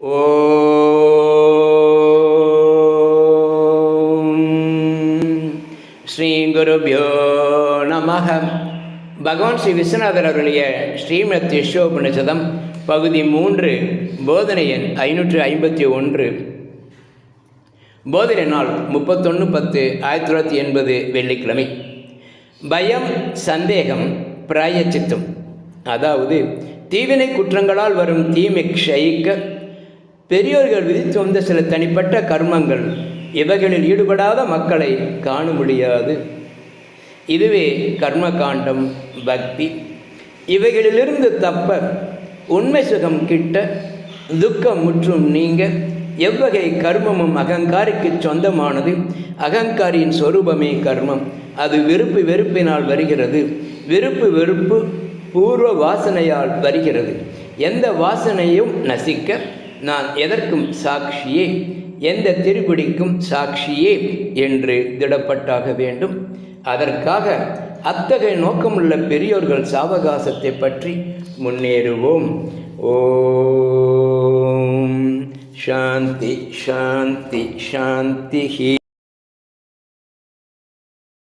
ஓம் ஸ்ரீ குருபியோ நமக பகவான் ஸ்ரீ விஸ்வநாதர் அவருடைய ஸ்ரீமத் யசோபனிஷதம் பகுதி மூன்று போதனை எண் ஐநூற்று ஐம்பத்தி ஒன்று. போதனை நாள் முப்பத்தொன்று பத்து ஆயிரத்தி தொள்ளாயிரத்தி எண்பது வெள்ளிக்கிழமை. பயம் சந்தேகம் பிராயச்சித்தம். அதாவது தீவினை குற்றங்களால் வரும் தீமை க்ஷயிக்க பெரியோர்கள் விதித்து வந்த சில தனிப்பட்ட கர்மங்கள் இவைகளில் ஈடுபடாத மக்களை காண முடியாது. இதுவே கர்ம காண்டம் பக்தி. இவைகளிலிருந்து தப்ப உண்மை சுகம் கிட்ட துக்கம் முற்றும் நீங்க. எவ்வகை கர்மமும் அகங்காரிக்கு சொந்தமானது. அகங்காரியின் சொரூபமே கர்மம். அது விருப்பு வெறுப்பினால் வருகிறது. விருப்பு வெறுப்பு பூர்வ வாசனையால் வருகிறது. எந்த வாசனையும் நசிக்க நான் எதற்கும் சாட்சியே எந்த திருப்பிடிக்கும் சாட்சியே என்று திடப்பட்டாக வேண்டும். அதற்காக அத்தகைய நோக்கமுள்ள பெரியோர்கள் சாவகாசத்தை பற்றி முன்னேறுவோம். ஓம். சாந்தி சாந்தி சாந்தி